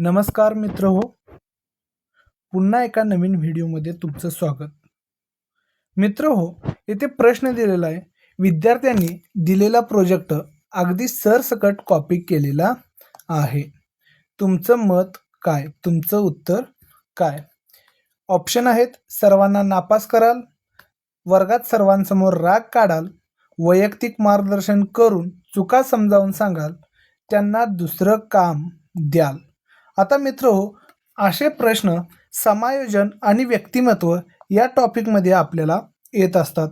नमस्कार मित्र हो. पुन्हा एका नवीन व्हिडिओमध्ये तुमचं स्वागत. मित्र हो येथे प्रश्न दिलेला आहे. विद्यार्थ्यांनी दिलेला प्रोजेक्ट अगदी सरसकट कॉपी केलेला आहे. तुमचं मत काय? तुमचं उत्तर काय? ऑप्शन आहेत सर्वांना नापास कराल. वर्गात सर्वांसमोर राग काढाल. वैयक्तिक मार्गदर्शन करून चुका समजावून सांगाल. त्यांना दुसरं काम द्याल. आता मित्र हो असे प्रश्न समायोजन आणि व्यक्तिमत्व या टॉपिकमध्ये आपल्याला येत असतात.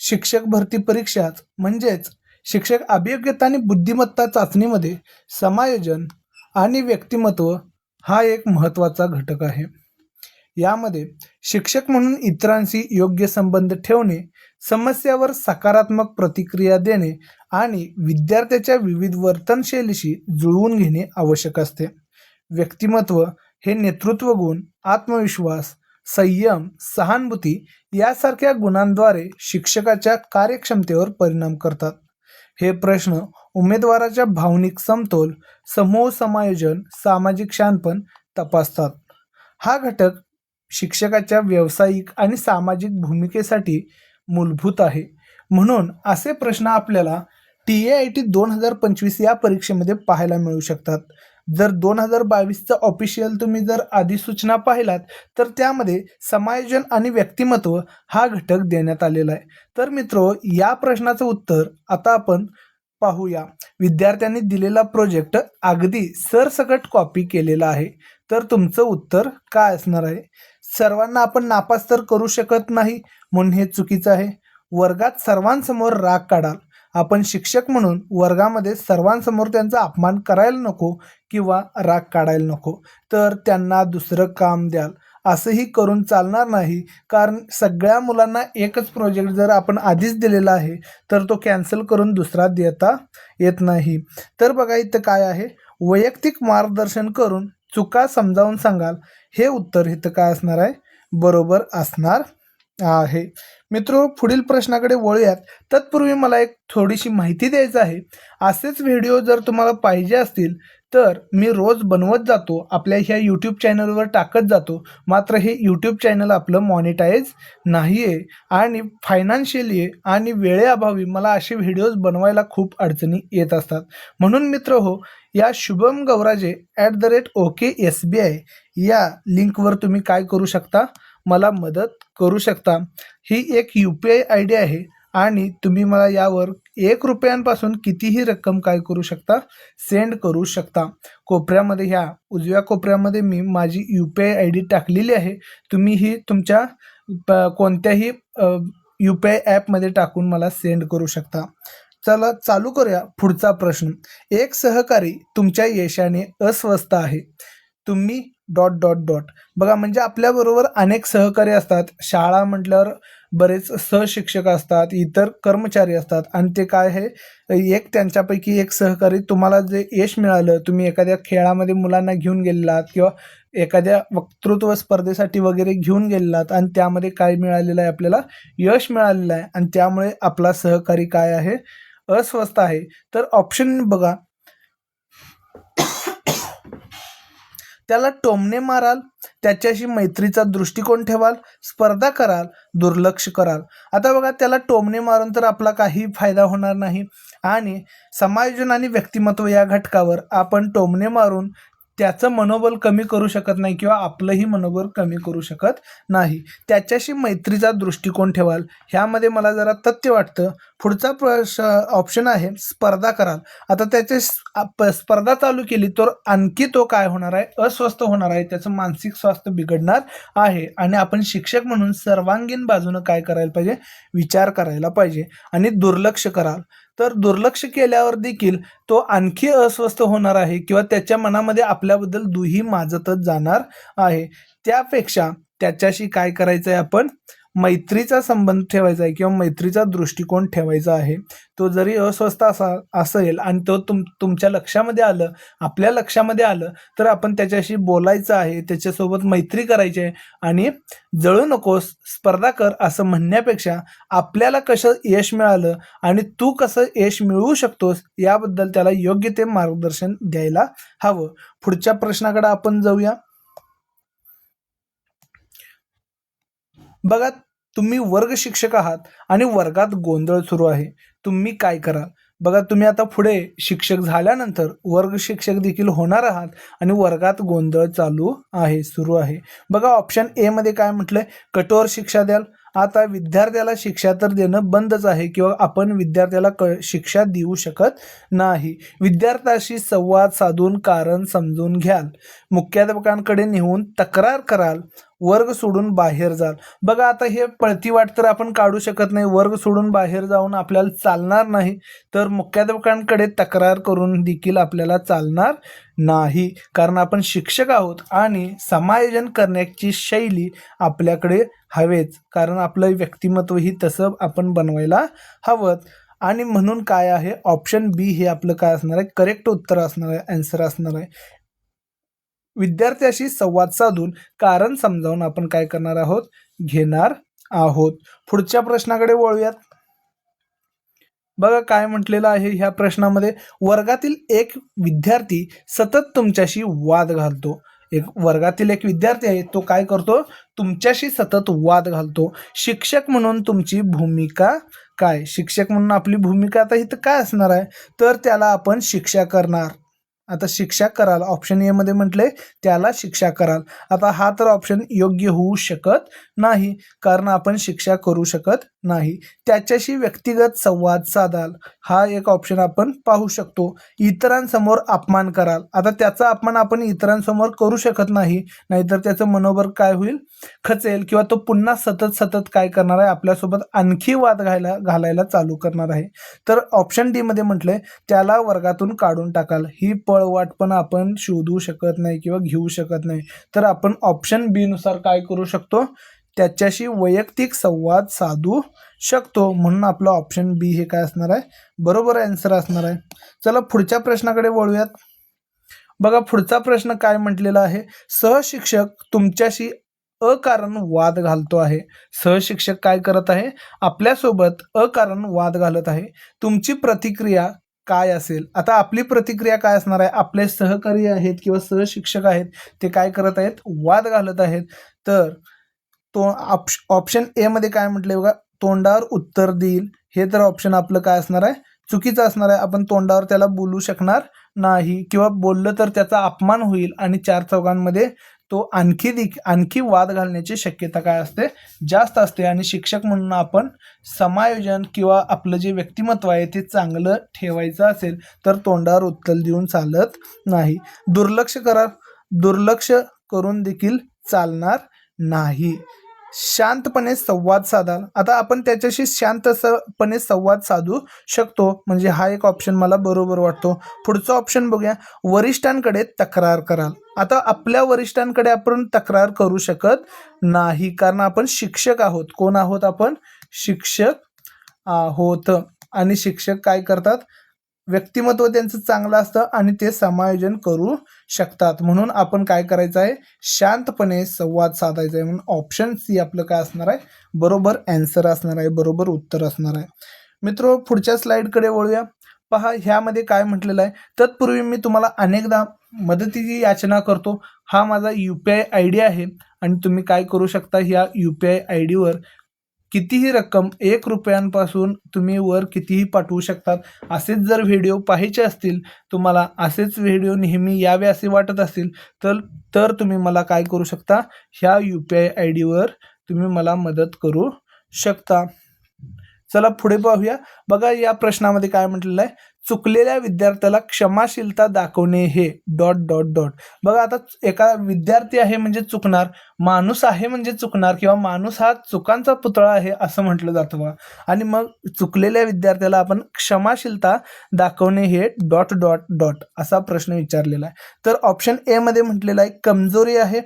शिक्षक भरती परीक्षात म्हणजेच शिक्षक अभियोग्यता आणि बुद्धिमत्ता चाचणीमध्ये समायोजन आणि व्यक्तिमत्व हा एक महत्त्वाचा घटक आहे. यामध्ये शिक्षक म्हणून इतरांशी योग्य संबंध ठेवणे समस्यावर सकारात्मक प्रतिक्रिया देणे आणि विद्यार्थ्याच्या विविध वर्तनशैलीशी जुळवून घेणे आवश्यक असते. व्यक्तिमत्व हे नेतृत्व गुण आत्मविश्वास संयम सहानुभूती यासारख्या गुणांद्वारे शिक्षकाच्या कार्यक्षमतेवर परिणाम करतात. हे प्रश्न उमेदवाराच्या भावनिक समतोल समूह समायोजन सामाजिक शानपण तपासतात. हा घटक शिक्षकाच्या व्यावसायिक आणि सामाजिक भूमिकेसाठी मूलभूत आहे. म्हणून असे प्रश्न आपल्याला टी ए आय टी दोन हजार पंचवीस या परीक्षेमध्ये पाहायला मिळू शकतात. जर दोन हजार बावीसचं ऑफिशियल तुम्ही जर अधिसूचना पाहिलात तर त्यामध्ये समायोजन आणि व्यक्तिमत्व हा घटक देण्यात आलेला आहे. तर मित्रो या प्रश्नाचं उत्तर आता आपण पाहूया. विद्यार्थ्यांनी दिलेला प्रोजेक्ट अगदी सरसकट कॉपी केलेला आहे. तर तुमचं उत्तर काय असणार आहे? सर्वांना आपण नापास तर करू शकत नाही म्हणून हे चुकीचं आहे. वर्गात सर्वांसमोर राग काढाल आपण शिक्षक म्हणून वर्गामध्ये सर्वांसमोर त्यांचा अपमान करायला नको किंवा राग काढायला नको तर त्यांना दुसरं काम द्याल. असंही करून चालणार नाही कारण सगळ्या मुलांना एकच प्रोजेक्ट जर आपण आधीच दिलेला आहे तर तो कॅन्सल करून दुसरा देता येत नाही. तर बघा इथं काय आहे? वैयक्तिक मार्गदर्शन करून चुका समजावून सांगाल. हे उत्तर इथं काय असणार आहे? बरोबर असणार आहे. मित्र पुढील प्रश्नाकडे वळूयात. तत्पूर्वी मला एक थोडीशी माहिती द्यायचं आहे. असेच व्हिडिओ जर तुम्हाला पाहिजे असतील तर मी रोज बनवत जातो आपल्या ह्या यूट्यूब चॅनलवर टाकत जातो. मात्र हे यूट्यूब चॅनल आपलं मॉनिटाईज नाही आहे आणि फायनान्शियली आणि वेळेअभावी मला असे व्हिडिओज बनवायला खूप अडचणी येत असतात. म्हणून मित्र हो या Shubham Gauraje at the rate okay S B I या लिंकवर तुम्ही काय करू शकता? मला मदत करू शकता? ही एक U P I I D आहे आणि तुम्ही मला यावर एक रुपयांपासून कितीही रक्कम काय करू शकता सेंड करू शकता. कोपऱ्यामध्ये ह्या उजव्या कोपऱ्यामध्ये मी माझी U P I I D टाकलेली आहे. तुम्ही ही तुमच्या प- कोणत्याही यू पी आय ॲपमध्ये टाकून मला सेंड करू शकता. चला चालू करूया पुढचा प्रश्न. एक सहकारी तुमच्या यशाने अस्वस्थ आहे. तुम्ही डॉट डॉट डॉट. बघा म्हणजे आपल्याबरोबर अनेक सहकारी असतात. शाळा म्हटल्यावर बरेच सहशिक्षक असतात इतर कर्मचारी असतात. आणि ते काय आहे? एक त्यांच्यापैकी एक सहकारी तुम्हाला जे यश मिळालं तुम्ही एखाद्या खेळामध्ये मुलांना घेऊन गेलेलात किंवा एखाद्या वक्तृत्व स्पर्धेसाठी वगैरे घेऊन गेलेलात आणि त्यामध्ये काय मिळालेलं आहे? आपल्याला यश मिळालेलं आहे. आणि त्यामुळे आपला सहकारी काय आहे? अस्वस्थ आहे. तर ऑप्शन बघा त्याला टोमणे माराल त्याच्याशी मैत्रीचा दृष्टिकोन ठेवाल स्पर्धा कराल दुर्लक्ष कराल. आता बघा त्याला टोमणे मारून तर आपला काही फायदा होणार नाही. आणि समायोजन आणि व्यक्तिमत्व या घटकावर आपण टोमणे मारून त्याचं मनोबल कमी करू शकत नाही किंवा आपलंही मनोबल कमी करू शकत नाही. त्याच्याशी मैत्रीचा दृष्टिकोन ठेवाल. ह्यामध्ये मला जरा तथ्य वाटतं. पुढचा प्रश ऑप्शन आहे स्पर्धा कराल. आता त्याचे स्पर्धा चालू केली तर आणखी तो काय होणार आहे? अस्वस्थ होणार आहे. त्याचं मानसिक स्वास्थ्य बिघडणार आहे. आणि आपण शिक्षक म्हणून सर्वांगीण बाजूनं काय करायला पाहिजे? विचार करायला पाहिजे. आणि दुर्लक्ष कराल. तर दुर्लक्ष केल्यावर देखील तो आणखी अस्वस्थ होणार आहे किंवा त्याच्या मनामध्ये आपल्याबद्दल दुही माजतच जाणार आहे. त्यापेक्षा त्याच्याशी काय करायचं आहे आपण? मैत्रीचा संबंध ठेवायचा आहे किंवा मैत्रीचा दृष्टिकोन ठेवायचा आहे तो जरी अस्वस्थ असा असेल आणि तो तुम तुमच्या लक्षामध्ये आलं आपल्या लक्षामध्ये आलं तर आपण त्याच्याशी बोलायचं आहे त्याच्यासोबत मैत्री करायची आहे आणि जळू नकोस स्पर्धा कर असं म्हणण्यापेक्षा आपल्याला कसं यश मिळालं आणि तू कसं यश मिळवू शकतोस याबद्दल त्याला योग्य ते मार्गदर्शन द्यायला हवं. पुढच्या प्रश्नाकडे आपण जाऊया. बघा तुम्ही वर्ग शिक्षक आहात आणि वर्गात गोंधळ सुरू आहे. तुम्ही काय कराल? बघा तुम्ही आता पुढे शिक्षक झाल्यानंतर वर्ग शिक्षक देखील होणार आहात आणि वर्गात गोंधळ चालू आहे सुरू आहे. बघा ऑप्शन ए मध्ये काय म्हटलंय? कठोर शिक्षा द्याल. आता विद्यार्थ्याला शिक्षा तर देणं बंदच आहे किंवा आपण विद्यार्थ्याला क शिक्षा देऊ शकत नाही. विद्यार्थ्याशी संवाद साधून कारण समजून घ्याल. मुख्याध्यापकांकडे नेऊन तक्रार कराल. वर्ग सोडून बाहेर जाल. बघा आता हे पळती वाट तर आपण काढू शकत नाही. वर्ग सोडून बाहेर जाऊन आपल्याला चालणार नाही तर मुख्याध्यापकांकडे तक्रार करून देखील आपल्याला चालणार नाही. कारण आपण शिक्षक आहोत आणि समायोजन करण्याची शैली आपल्याकडे हवेच कारण आपलं व्यक्तिमत्वही तसं आपण बनवायला हवं. आणि म्हणून काय आहे? ऑप्शन बी हे आपलं काय असणार आहे? करेक्ट उत्तर असणार आहे. आन्सर असणार आहे. विद्यार्थ्याशी संवाद साधून कारण समजावून आपण काय करणार आहोत? घेणार आहोत. पुढच्या प्रश्नाकडे वळूयात. बघा काय म्हटलेलं आहे ह्या प्रश्नामध्ये. वर्गातील एक विद्यार्थी सतत तुमच्याशी वाद घालतो. एक वर्गातील एक विद्यार्थी आहे तो काय करतो? तुमच्याशी सतत वाद घालतो. शिक्षक म्हणून तुमची भूमिका काय? शिक्षक म्हणून आपली भूमिका आता इथं काय असणार आहे? तर त्याला आपण शिक्षा करणार. आता शिक्षा कराल. ऑप्शन ए मध्ये म्हटले त्याला शिक्षा कराल. आता हा तर ऑप्शन योग्य होऊ शकत नाही कारण आपण शिक्षा करू शकत नाही. त्याच्याशी व्यक्तिगत संवाद साधाल. हा एक ऑप्शन आपण पाहू शकतो. इतरांसमोर अपमान कराल. आता त्याचा अपमान आपण इतरांसमोर करू शकत नाही. नाहीतर त्याचं मनोबल काय होईल? खचेल किंवा तो पुन्हा सतत सतत काय करणार आहे? आपल्यासोबत आणखी वाद घायला घालायला चालू करणार आहे. तर ऑप्शन डी मध्ये म्हटलंय त्याला वर्गातून काढून टाकाल. ही पळवाट पण आपण शोधू शकत नाही किंवा घेऊ शकत नाही. तर आपण ऑप्शन बी नुसार काय करू शकतो? त्याच्याशी वैयक्तिक संवाद साधू शकतो म्हणून आपलं ऑप्शन बी हे काय असणार आहे? बरोबर आन्सर असणार आहे. चला पुढच्या प्रश्नाकडे वळूयात. बघा पुढचा प्रश्न काय म्हटलेला आहे? सहशिक्षक तुमच्याशी अकारण वाद घालतो आहे. सहशिक्षक काय करत आहे? आपल्यासोबत अकारण वाद घालत आहे. तुमची प्रतिक्रिया काय असेल? आता आपली प्रतिक्रिया काय असणार आहे? आपले सहकारी आहेत किंवा सहशिक्षक आहेत ते काय करत आहेत? वाद घालत आहेत. तर तो ऑप्शन ए मध्ये काय म्हटले बघा तोंडावर उत्तर देईल. हे तर ऑप्शन आपलं काय असणार आहे? चुकीचं असणार आहे. आपण तोंडावर त्याला बोलू शकणार नाही किंवा बोललं तर त्याचा अपमान होईल आणि चार चौघांमध्ये तो आणखी दिक आणखी वाद घालण्याची शक्यता काय असते? जास्त असते आणि शिक्षक म्हणून आपण समायोजन किंवा आपलं जे व्यक्तिमत्व आहे ते चांगलं ठेवायचं असेल तर तोंडावर उत्तर देऊन चालत नाही. दुर्लक्ष करा दुर्लक्ष करून देखील चालणार नाही. शांतपणे संवाद साधाल आता आपण त्याच्याशी शांतपणे संवाद साधू शकतो. म्हणजे हा एक ऑप्शन मला बरोबर वाटतो. पुढचा ऑप्शन बघूया. वरिष्ठांकडे तक्रार कराल. आता आपल्या वरिष्ठांकडे आपण तक्रार करू शकत नाही. कारण आपण शिक्षक आहोत. कोण आहोत आपण? शिक्षक आहोत. आणि शिक्षक काय करतात? व्यक्तिमत्व त्यांचं चांगलं असतं आणि ते समायोजन करू शकतात. म्हणून आपण काय करायचं आहे? शांतपणे संवाद साधायचा आहे. म्हणून ऑप्शन सी आपलं काय असणार आहे? बरोबर अँसर असणार आहे. बरोबर उत्तर असणार आहे. मित्र पुढच्या स्लाईडकडे वळूया. पहा ह्यामध्ये काय म्हटलेलं आहे? तत्पूर्वी मी तुम्हाला अनेकदा मदतीची याचना करतो. हा माझा U P I I D आहे. आणि तुम्ही काय करू शकता? ह्या यू पी आय आय डीवर कितीही रक्कम एक रुपयांपासून तुम्ही वर कितीही पाठवू शकतात असेच जर व्हिडिओ पाहायचे असतील तुम्हाला असेच व्हिडिओ नेहमी यावे असे वाटत असतील तर तर तुम्ही मला काय करू शकता? ह्या यू पी आय आय डीवर तुम्ही मला मदत करू शकता. चला पुढे पाहूया. बघा या प्रश्नामध्ये काय म्हटलेलं आहे. चुकलेल्या विद्यार्थ्याला क्षमाशीलता दाखवणे हे डॉट डॉट डॉट. बघा आता एका विद्यार्थी आहे म्हणजे चुकणार माणूस आहे म्हणजे चुकणार किंवा माणूस हा चुकांचा पुतळा आहे असं म्हटलं जातं बघा. आणि मग चुकलेल्या विद्यार्थ्याला आपण क्षमाशीलता दाखवणे हे डॉट डॉट डॉट असा प्रश्न विचारलेला आहे. तर ऑप्शन ए मध्ये म्हटलेला आहे कमजोरी आहे.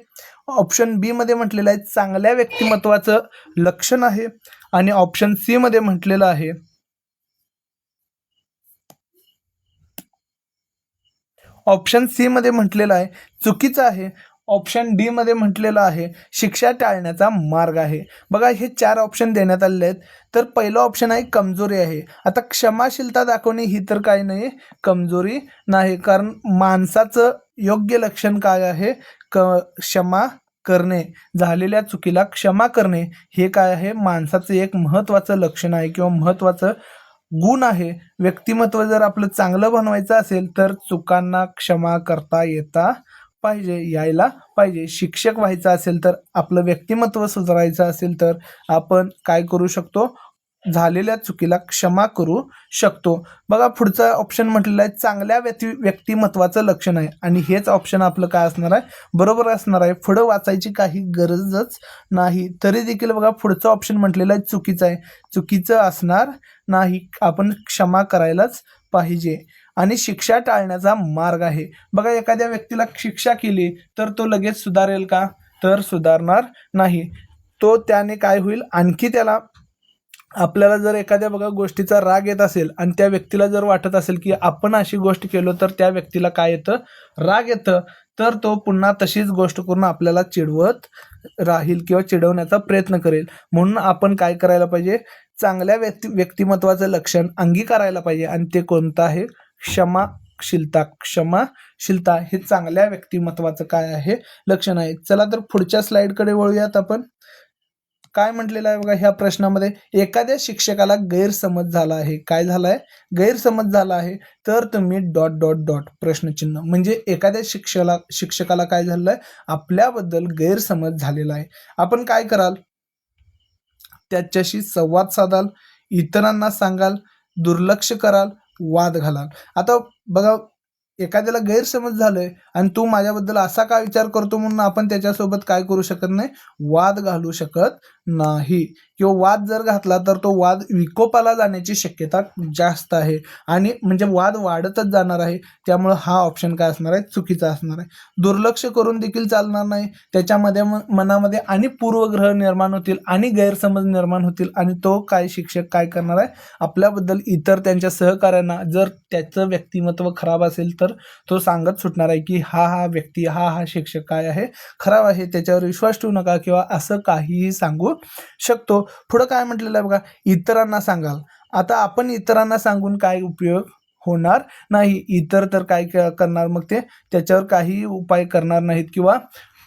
ऑप्शन बी मध्ये म्हटलेलं आहे चांगल्या व्यक्तिमत्वाचं लक्षण आहे. आणि ऑप्शन सी मध्ये म्हटलेलं आहे ऑप्शन सी मध्ये म्हटलेलं आहे चुकीचं आहे. ऑप्शन डी मध्ये म्हटलेलं आहे शिक्षा टाळण्याचा मार्ग आहे. बघा हे चार ऑप्शन देण्यात आलेले आहेत. तर पहिलं ऑप्शन आहे कमजोरी आहे. आता क्षमाशीलता दाखवणे ही तर काही नाही कमजोरी नाही. कारण माणसाचं योग्य लक्षण काय आहे? क क्षमा करणे. झालेल्या चुकीला क्षमा करणे. हे काय आहे? माणसाचं एक महत्त्वाचं लक्षण आहे किंवा महत्त्वाचं गुण आहे. व्यक्तिमत्व जर आपलं चांगलं बनवायचं असेल तर चुकांना क्षमा करता येता पाहिजे यायला पाहिजे. शिक्षक व्हायचं असेल तर आपलं व्यक्तिमत्व सुधारायचं असेल तर आपण काय करू शकतो? झालेल्या चुकीला क्षमा करू शकतो. बघा पुढचा ऑप्शन म्हटलेला आहे चांगल्या व्यक्ती व्यक्तिमत्वाचं लक्षण आहे. आणि हेच ऑप्शन आपलं काय असणार आहे? बरोबर असणार आहे. पुढं वाचायची काही गरजच नाही. तरी देखील बघा पुढचं ऑप्शन म्हटलेलं आहे चुकीचं आहे. चुकीचं असणार नाही. आपण क्षमा करायलाच पाहिजे. आणि शिक्षा टाळण्याचा मार्ग आहे. बघा एखाद्या व्यक्तीला शिक्षा केली तर तो लगेच सुधारेल का? तर सुधारणार नाही. तो त्याने काय होईल? आणखी त्याला आपल्याला जर एखाद्या बघा गोष्टीचा राग येत असेल आणि त्या व्यक्तीला जर वाटत असेल की आपण अशी गोष्ट केलो तर त्या व्यक्तीला काय येतं? राग येतं. तर तो पुन्हा तशीच गोष्ट करून आपल्याला चिडवत राहील किंवा चिडवण्याचा प्रयत्न करेल. म्हणून आपण काय करायला पाहिजे? चांगल्या व्यक्ती व्यक्तिमत्वाचं लक्षण अंगीकारायला पाहिजे आणि ते कोणतं आहे? क्षमाशीलता. क्षमाशीलता हे चांगल्या व्यक्तिमत्वाचं काय आहे? लक्षण आहे. चला तर पुढच्या स्लाइडकडे वळूयात आपण. काय म्हटलेलं आहे बघा ह्या प्रश्नामध्ये? एखाद्या शिक्षकाला गैरसमज झाला आहे. काय झाला आहे गैरसमज झाला आहे. तर तुम्ही डॉट डॉट डॉट प्रश्नचिन्ह म्हणजे एखाद्या शिक्षकाला शिक्षकाला काय झालेलं आहे आपल्याबद्दल गैरसमज झालेला आहे. आपण काय कराल? त्याच्याशी संवाद साधाल इतरांना सांगाल दुर्लक्ष कराल वाद घालाल. आता बघा एखाद्याला गैरसमज झालोय आणि तू माझ्याबद्दल असा का विचार करतो म्हणून आपण त्याच्यासोबत काय करू शकत नाही? वाद घालू शकत नाही. किंवा वाद जर घातला तर तो वाद विकोपाला जाण्याची शक्यता जास्त आहे. आणि म्हणजे वाद वाढतच जाणार आहे. त्यामुळं हा ऑप्शन काय असणार आहे? चुकीचा असणार आहे. दुर्लक्ष करून देखील चालणार नाही. त्याच्यामध्ये म- मनामध्ये आणि पूर्वग्रह निर्माण होतील आणि गैरसमज निर्माण होतील आणि तो काय शिक्षक काय करणार आहे? आपल्याबद्दल इतर त्यांच्या सहकाऱ्यांना जर त्याचं व्यक्तिमत्व खराब असेल तर तो सांगत सुटणार आहे की हा हा व्यक्ती हा हा शिक्षक काय आहे? खराब आहे त्याच्यावर विश्वास ठेवू नका किंवा असं काहीही सांगू शकतो. पुढं काय म्हटलेलं आहे बघा? इतरांना सांगाल. आता आपण इतरांना सांगून काय उपयोग होणार नाही? इतर तर काय क- करणार? मग ते त्याच्यावर काही उपाय करणार नाहीत किंवा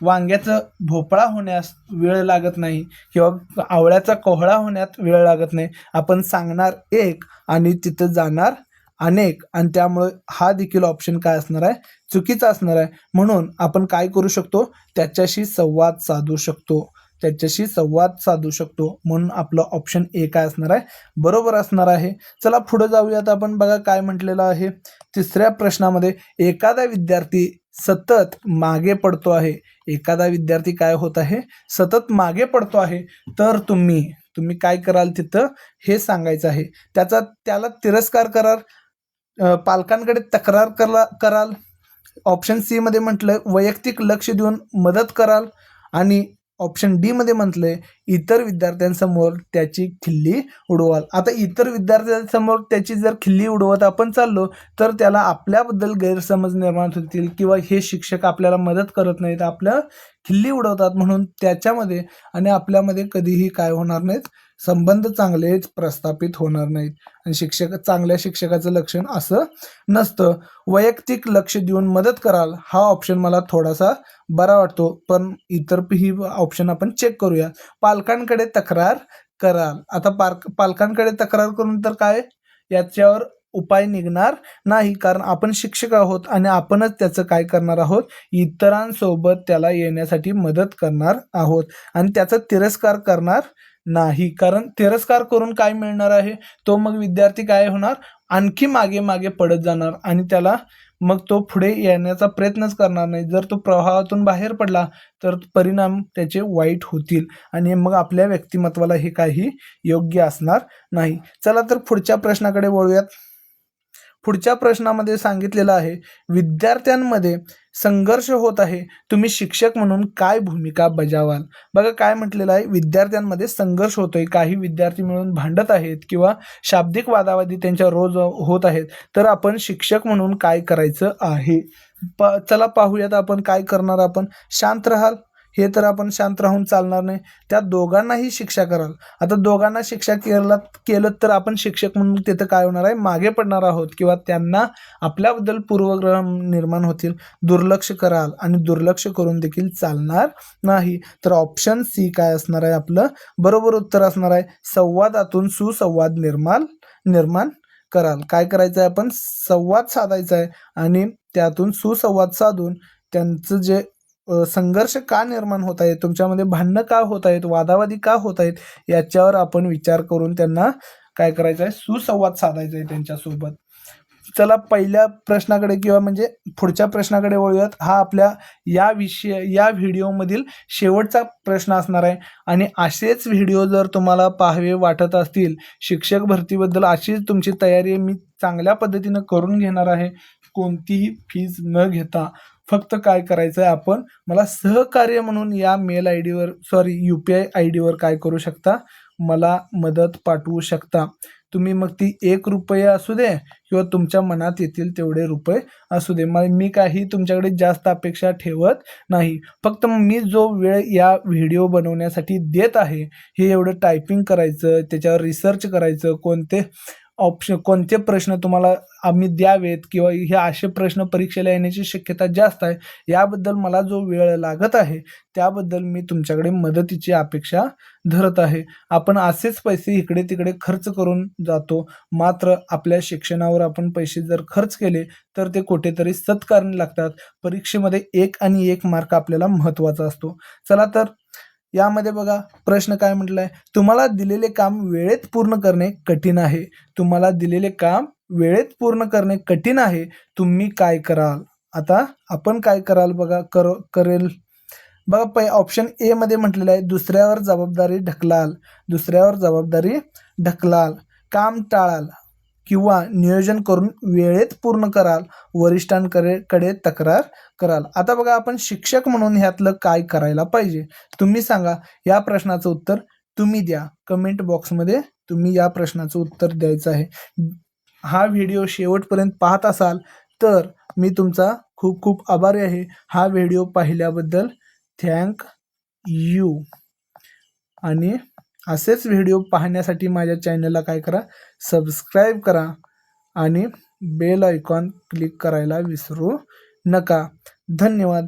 वांग्याचं भोपळा होण्यास वेळ लागत नाही किंवा आवळ्याचा कोहळा होण्यात वेळ लागत नाही. आपण सांगणार एक आणि तिथं जाणार अनेक. आणि त्यामुळे हा देखील ऑप्शन काय असणार आहे? चुकीचा असणार आहे. म्हणून आपण काय करू शकतो? त्याच्याशी संवाद साधू शकतो. त्याच्याशी संवाद साधू शकतो. म्हणून आपलं ऑप्शन ए काय असणार आहे? बरोबर असणार आहे. चला पुढे जाऊयात आपण. बघा काय म्हटलेलं आहे. तिसऱ्या प्रश्नामध्ये एखादा विद्यार्थी सतत मागे पडतो आहे. एखादा विद्यार्थी काय होत आहे? सतत मागे पडतो आहे. तर तुम्ही तुम्ही काय कराल तिथं? हे सांगायचं आहे. त्याचा त्याला तिरस्कार कराल. पालकांकडे तक्रार करा कराल. ऑप्शन सीमध्ये म्हटलं वैयक्तिक लक्ष देऊन मदत कराल. आणि ऑप्शन डीमध्ये म्हटलं आहे इतर विद्यार्थ्यांसमोर त्याची खिल्ली उडवाल. आता इतर विद्यार्थ्यांसमोर त्याची जर खिल्ली उडवत आपण चाललो तर त्याला आपल्याबद्दल गैरसमज निर्माण होतील किंवा हे शिक्षक आपल्याला मदत करत नाहीत. आपल्या खिल्ली उडवतात म्हणून त्याच्यामध्ये आणि आपल्यामध्ये कधीही काय होणार नाहीत. संबंध चांगलेच प्रस्थापित होणार नाहीत. आणि शिक्षक चांगल्या शिक्षकाचं लक्षण असं नसतं. वैयक्तिक लक्ष देऊन मदत कराल हा ऑप्शन मला थोडासा बरा वाटतो. पण इतर ही ऑप्शन आपण चेक करूया. पालकांकडे तक्रार कराल. आता पालक पालकांकडे तक्रार करून तर काय? याच्यावर उपाय निघणार नाही कारण आपण शिक्षक आहोत आणि आपणच त्याचं काय करणार आहोत? इतरांसोबत त्याला येण्यासाठी मदत करणार आहोत. आणि त्याचा तिरस्कार करणार नाही कारण तिरस्कार करून काय मिळणार आहे? तो मग विद्यार्थी काय होणार? आणखी मागे मागे पडत जाणार आणि त्याला मग तो पुढे येण्याचा प्रयत्नच करणार नाही. जर तो प्रवाहातून बाहेर पडला तर परिणाम त्याचे वाईट होतील आणि मग आपल्या व्यक्तिमत्वाला हे काही योग्य असणार नाही. चला तर पुढच्या प्रश्नाकडे वळूयात. पुढच्या प्रश्नामध्ये सांगितलेलं आहे विद्यार्थ्यांमध्ये संघर्ष होत आहे तुम्ही शिक्षक म्हणून काय भूमिका बजावाल? बघा काय म्हटलेलं आहे विद्यार्थ्यांमध्ये संघर्ष होतोय काही विद्यार्थी मिळून भांडत आहेत किंवा शाब्दिक वादावादी त्यांच्या रोज होत आहेत तर आपण शिक्षक म्हणून काय करायचं आहे? प चला पाहूयात आपण काय करणार आपण. शांत राहाल. हे तर आपण शांत राहून चालणार नाही. त्या दोघांनाही शिक्षा कराल. आता दोघांना शिक्षा केला केलं तर आपण शिक्षक म्हणून तिथं काय होणार आहे? मागे पडणार आहोत किंवा त्यांना आपल्याबद्दल पूर्वग्रह निर्माण होतील. दुर्लक्ष कराल आणि दुर्लक्ष करून देखील चालणार नाही. तर ऑप्शन सी काय असणार आहे आपलं? बरोबर उत्तर असणार आहे. संवादातून सुसंवाद निर्माण निर्माण कराल. काय करायचं आहे आपण? संवाद साधायचा आहे आणि त्यातून सुसंवाद साधून त्यांचं जे संघर्ष का निर्माण होत आहे तुमच्यामध्ये भांडणं का होत आहेत? वादावादी का होत आहेत? याच्यावर आपण विचार करून त्यांना काय करायचं आहे? सुसंवाद साधायचा आहे त्यांच्यासोबत. चला पहिल्या प्रश्नाकडे किंवा म्हणजे पुढच्या प्रश्नाकडे वळूयात. हा आपल्या या विषय या व्हिडिओमधील शेवटचा प्रश्न असणार आहे. आणि असेच व्हिडिओ जर तुम्हाला पाहावे वाटत असतील शिक्षक भरतीबद्दल अशीच तुमची तयारी मी चांगल्या पद्धतीनं करून घेणार आहे. कोणतीही फीज न घेता. फक्त काय करायचं आहे आपण मला सहकार्य म्हणून या मेल आय डीवर sorry U P I I डीवर काय करू शकता? मला मदत पाठवू शकता. तुम्ही मग ती एक रुपये असू दे किंवा तुमच्या मनात येतील तेवढे रुपये असू दे. मग मी काही तुमच्याकडे जास्त अपेक्षा ठेवत नाही. फक्त मी जो वेळ या व्हिडिओ बनवण्यासाठी देत आहे हे एवढं टायपिंग करायचं त्याच्यावर रिसर्च करायचं कोणते ऑप्शन कोणते प्रश्न तुम्हाला आम्ही द्यावेत किंवा हे असे प्रश्न परीक्षेला येण्याची शक्यता जास्त आहे याबद्दल मला जो वेळ लागत आहे त्याबद्दल मी तुमच्याकडे मदतीची अपेक्षा धरत आहे. आपण असेच पैसे इकडे तिकडे खर्च करून जातो मात्र आपल्या शिक्षणावर आपण पैसे जर खर्च केले तर ते कुठेतरी सत्कारणी लागतात. परीक्षेमध्ये एक आणि एक मार्क आपल्याला महत्त्वाचा असतो. चला तर यामध्ये बघा प्रश्न काय म्हटला आहे तुम्हाला दिलेले काम वेळेत पूर्ण करणे कठीण आहे. तुम्हाला दिलेले काम वेळेत पूर्ण करणे कठीण आहे. तुम्ही काय कराल? आता आपण काय कराल बघा कर करेल. बघा पै ऑप्शन ए मध्ये म्हटलेलं आहे दुसऱ्यावर जबाबदारी ढकलाल. दुसऱ्यावर जबाबदारी ढकलाल. काम टाळाल. किंवा नियोजन करून वेळेत पूर्ण कराल वरिष्ठांकडे कडे तक्रार कराल. आता बघा आपण शिक्षक म्हणून ह्यातलं काय करायला पाहिजे? तुम्ही सांगा या प्रश्नाचं उत्तर तुम्ही द्या. कमेंट बॉक्समध्ये तुम्ही या प्रश्नाचं उत्तर द्यायचं आहे. हा व्हिडिओ शेवटपर्यंत पाहत असाल तर मी तुमचा खूप खूप आभारी आहे. हा व्हिडिओ पाहिल्याबद्दल थँक यू. आणि असेच व्हिडिओ पाहण्यासाठी माझ्या चॅनलला काय करा सबस्क्राईब करा आणि बेल आयकॉन क्लिक करायला विसरू नका. धन्यवाद.